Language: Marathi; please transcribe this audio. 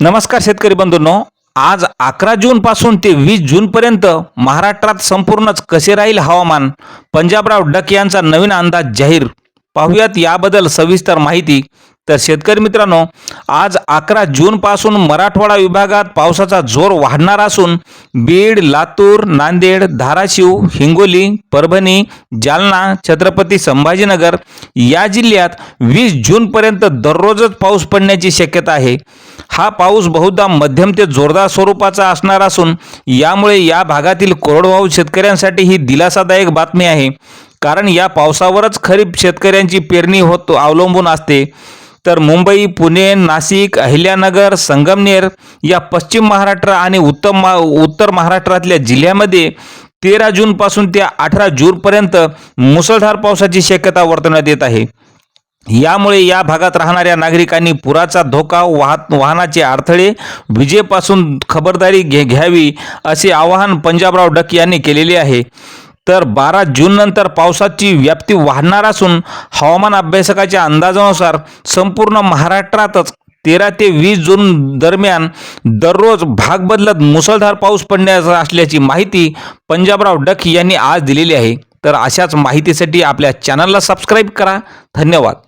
नमस्कार शेतकरी बंधूंनो. आज अकरा जून पासून ते वीस जून पर्यंत महाराष्ट्रात संपूर्णच कसे राहील हवामान? पंजाबराव डक यांचा नवीन अंदाज जाहीर. पाहुयात याबद्दल सविस्तर माहिती. तर शेतकरी मित्रांनो आज अकरा जूनपासून मराठवाडा विभागात पावसाचा जोर वाढणार असून बीड लातूर नांदेड धाराशिव हिंगोली परभणी जालना छत्रपती संभाजीनगर या जिल्ह्यात वीस जूनपर्यंत दररोजच पाऊस पडण्याची शक्यता आहे. हा पाऊस बहुधा मध्यम ते जोरदार स्वरूपाचा असणार असून यामुळे या भागातील कोरडवाहू शेतकऱ्यांसाठी ही दिलासादायक बातमी आहे. कारण या पावसावरच खरीप शेतकऱ्यांची पेरणी होत अवलंबून असते. तर मुंबई पुणे नाशिक अहिल्यानगर संगमनेर या पश्चिम महाराष्ट्र आणि उत्तर मा उत्तर महाराष्ट्रातल्या जिल्ह्यामध्ये तेरा जूनपासून ते अठरा जूनपर्यंत मुसळधार पावसाची शक्यता वर्तवण्यात येत आहे. यामुळे या भागात राहणाऱ्या नागरिकांनी पुराचा धोका वाहत वाहनाचे अडथळे विजेपासून खबरदारी घे घ्यावी असे आवाहन पंजाबराव डक यांनी केलेले आहे. तर बारा जूननंतर पावसाची व्याप्ती वाढणार असून हवामान अभ्यासकाच्या अंदाजानुसार संपूर्ण महाराष्ट्रातच तेरा ते वीस जून दरम्यान दररोज भाग बदलत मुसळधार पाऊस पडण्याचा असल्याची माहिती पंजाबराव डख यांनी आज दिलेली आहे. तर अशाच माहितीसाठी आपल्या चॅनलला सबस्क्राईब करा. धन्यवाद.